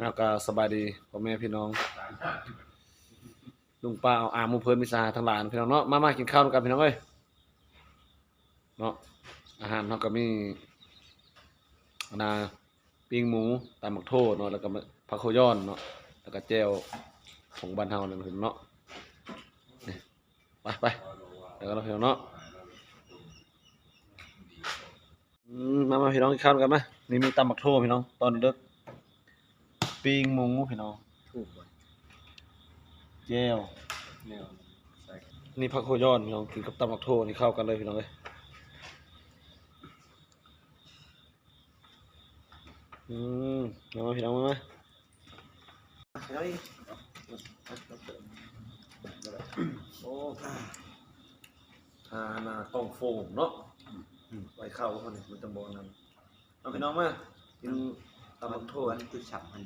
แล้วก็สบายดีพ่อแม่พี่น้อง ลุงป้าเอาอามหมูเพิ่นมิสาทั้งหลานพี่น้องเนาะมามากินข้าวด้วยกันพี่น้องเอ้ยเนาะอาหารเฮาก็มีนาปิ้งหมูตำหมักโทเนาะแล้วก็ผักโคย้อนเนาะแล้วก็แจ่วของบ้านเฮานั่นเนาะไปไปเดี๋ยวกันเนาพี่น้องเนาะมามาพี่น้องกินข้าวด้วยกันมนี่มีตำหมักโทพี่น้องตอนเด็ก ปิ้งหมูพี่น้องถูกบ่แจ่วเนี่ยใส่นี่ผักโคย้อนพี่น้องกินกับตำบักโทนี่เข้ากันเลยพี่น้องเอ้ยอืมเอามาพี่น้องมามาพี่น้องอีกโอ้อ่าน่าต้องโฟมเนาะไว้เข้าคนนี้มันจะบอกนั่นเอาพี่น้องมากินตำบักโทอันคือฉับมัน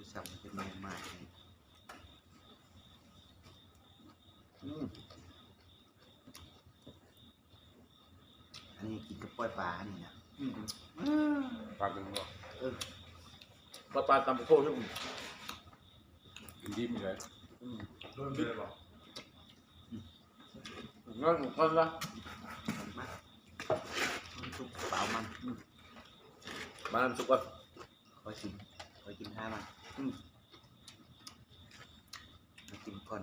คือฉับมันเป็นมันมากเลยอืมอันนี้กินกับปล่อยปลานี่นะอืมปลาเป็นบ่เออปลาปลาตำบักโทใช่ไหมกินดิบมีเลยอืมโดนดิบบ่งั้นคนละมันมากมันทุกเปล่ามันบ้านสุกก่อนคอยกินคอยกินท่ามันอืมมา กินก่อน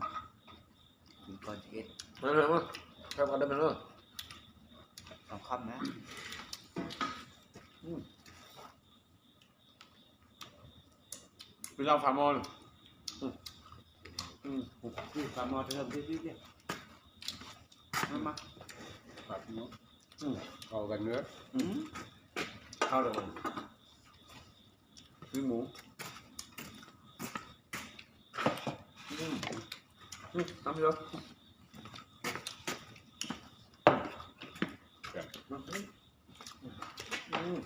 กินก่อนจะเอ็ดมาเลยมาครับกันได้ไหมเนาะสองค่ำนะพี่เราฟาร์มอนอืมอืมพี่ปลาหมอเทิมพี่พี่พี่มามาปลาเป็นบ่อืมเข้ากันเนื้ออืมเข้าเลยมันซื้อหมูอืม อืมทำเยอะแบบอืม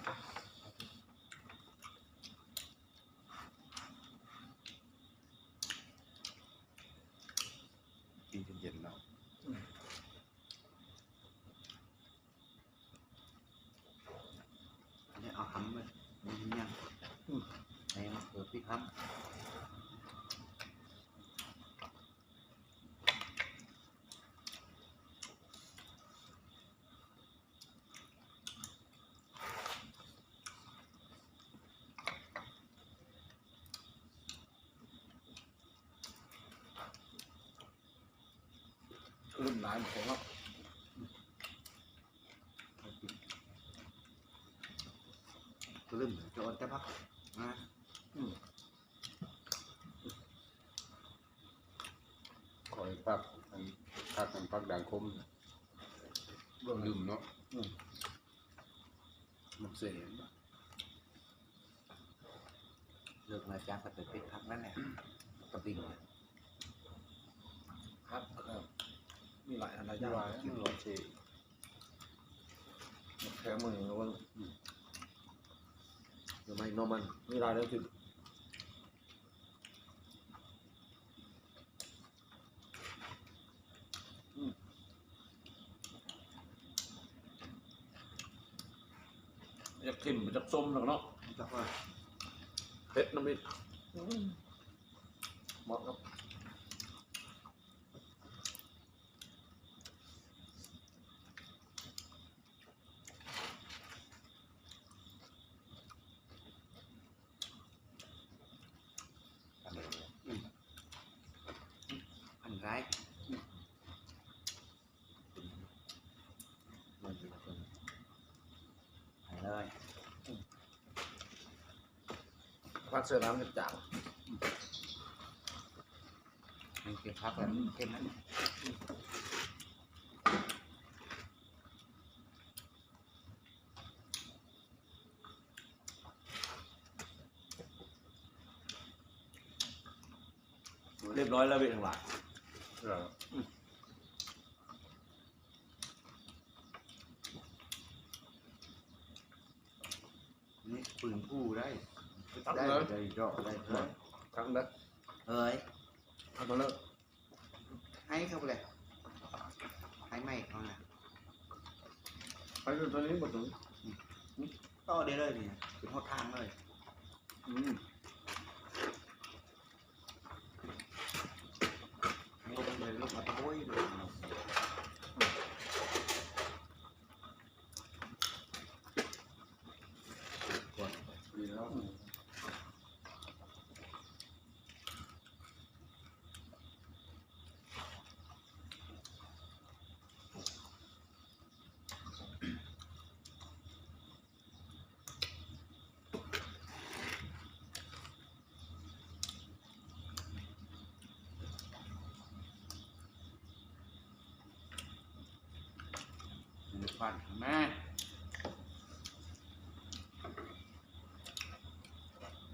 กินจนเย็นแล้ว อันนี้เอาหำเลยมันยังไหนมาเปิดพี่หำ รุ่น หลานผมครับก็เริ่มจะอดจะพักนะคอยปักอันปักกันปักด่างคมบ่ลืมเนาะอืมมันเสียเลิกมาจากก็ไปเป็นพักนั่นแหละกระดิ่งเนี่ย ครับครับ มีหลายอะไรที่อย่างว่ามันร้อนเสียแค่มือแล้วก็เดี๋ยวไม่นอมันมีหลายเรื่องที่อยากกินมันจะส้มหรอกเนาะจักว่าเผ็ดน้ำพริกเหมาะครับ อะไรเนี่ย อันร้ายมันเป็นคนหายเลย พักเสื้อน้ำจะจางมันเป็นพักแล้วมันเข้มนั้นเรียบร้อยแล้วเว้ยทั้งหลายเออนี่ปืนผู้ได้ตั้งได้เลยได้ดอกได้ เลยตั้งเลยเอ้ยเอาตัวเลิกให้เข้าไปเลยให้ไม่เขาน่ะไปดูตัวนี้หมดเลย ต่อได้เลยนี่เป็นหดทางเลย อืม ลงเลยลงมาตะโวยเลย ดีแล้ว มีฟันแม่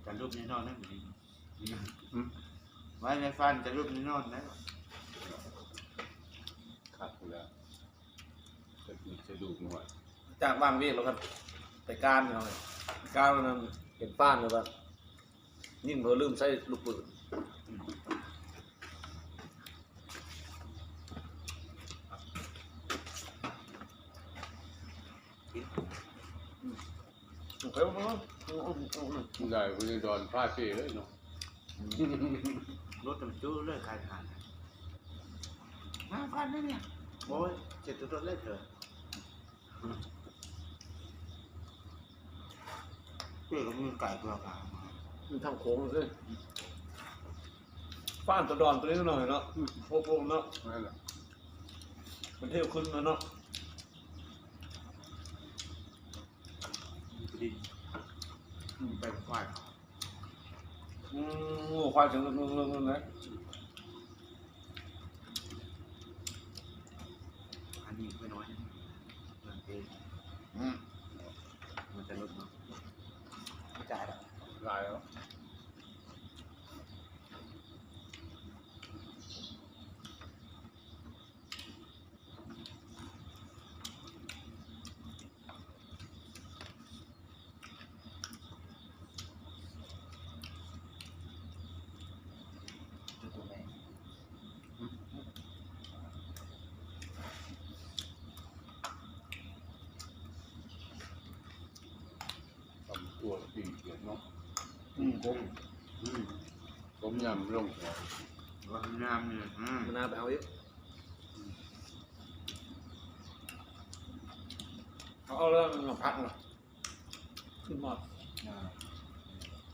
จะรูปนี้นอนได้ไหมไว้ในฟันจะรูปนี้นอนนะขาดไปแล้วจะกินจะดูหน่อยจากบ้านเวียกแล้วครับไปการพี่น้อยการแล้วนั่นเห็นป้านเลยว่ายิ่งเบอลืมใส่ลูกปืนโอเคมั้ง ได้คุณดอนพลาดเป้เลยเนาะรถจำจู้เลิกขายทานมาฟันนะเนี่ยโอ้ยเจ็ดตัวเล็กเลยเพื่อกับมือไก่ตัวกลางมันทำโค้งเลยฟ้านตัวดอนตัวนี้หน่อยเนาะพวกพวกเนาะนั่นแหละมันเที่ยวขึ้นมาเนาะดิ นไปควายอืมโง่ควายถึงเรื่องเรื่องเรื่องนะอันนี้ไม่น้อยมันเองมันจะลดเนาะไม่จ่ายหรอก ลายแล้ว จุดตรงไหน ทำ ตัวปีเขียนเนาะอืมผมอืมผมยำลงหัวว่าน้ำเนี่ยอืมมันน่าไปเอาอีกเอาเอาแล้วมันมาพักเนาะขึ้นหมดอ่า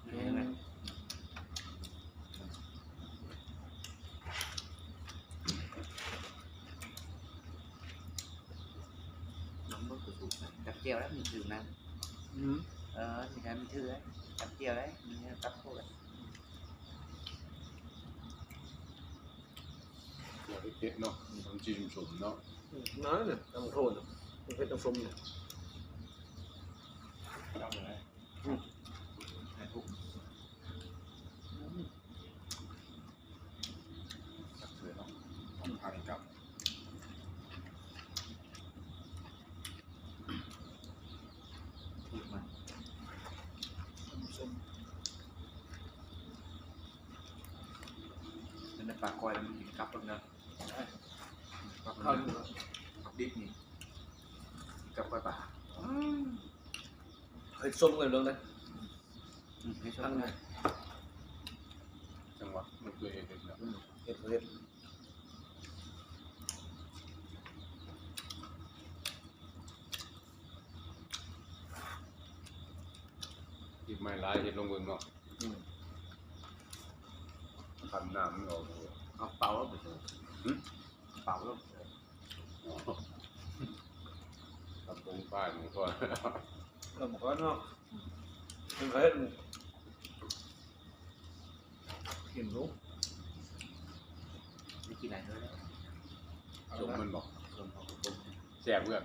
อืนี่แหละมน้องรถกระสุนจับเจียวแล้วมีถือน้อืมำเออมีการมีถือแล้วจับเจียวแล้วมีจับโคตรตัวเล็กๆเนาะทำ จีนสมเนาะน้อยเนี่ยน้ำโทษเนาะมันเป็นน้ำส้มเนี่ย ต้องเลยให้ทุก สักเสือเนาะต้องทานกับ ทุกมัน น้ำส้ม เป็นปลากอยแล้วมันกินกับตรงนั้นกับข้าวข้าวนี่เนาะกับดิบนี่กับกอยป่าเฮ้ยส้มกันเรื่องเลยให้ชทั้มงไงนะจังหวะมันเคยเห็นแล้วอืมเห็ดเห็ดที่ไม่ร้ายเห็นลงเบิ่งเนาะ อืมทำน้ำมันออกเลยเอาเป่าแล้วไปเถอะหึเป่าแล้วไปเถอะอ๋อทำตรงป้ายมันก็เราบอกว่าเนาะเป็นเห็ดเห็นรู้ไม่กินไหนเลยแล้วสมมันบอกชมของผมแสบเพื่อน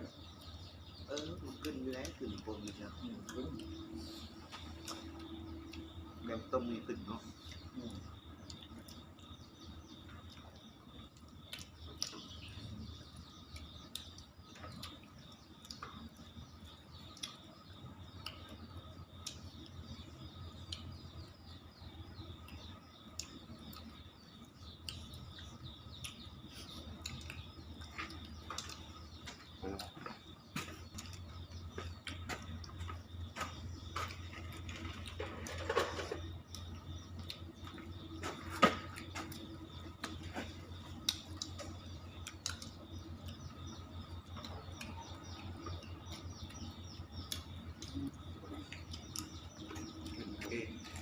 เออมันขึ้นอยู่แล้วขึ้นบนอยู่แล้วอืมรู้แบ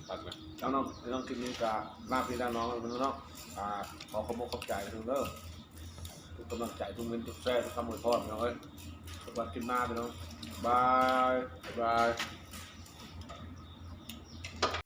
ตัดไหมน้องพี่น้องคลิปนี้กะลาพี่ลาน้องพี่น้องอ่าขอขอบคุณขอบใจทุกเด้อทุกกำลังใจทุกเงินทุกแท้ทุกคำอวยพรพี่น้องเอ้ยสวัสดีคลิปหน้าพี่น้องบายบาย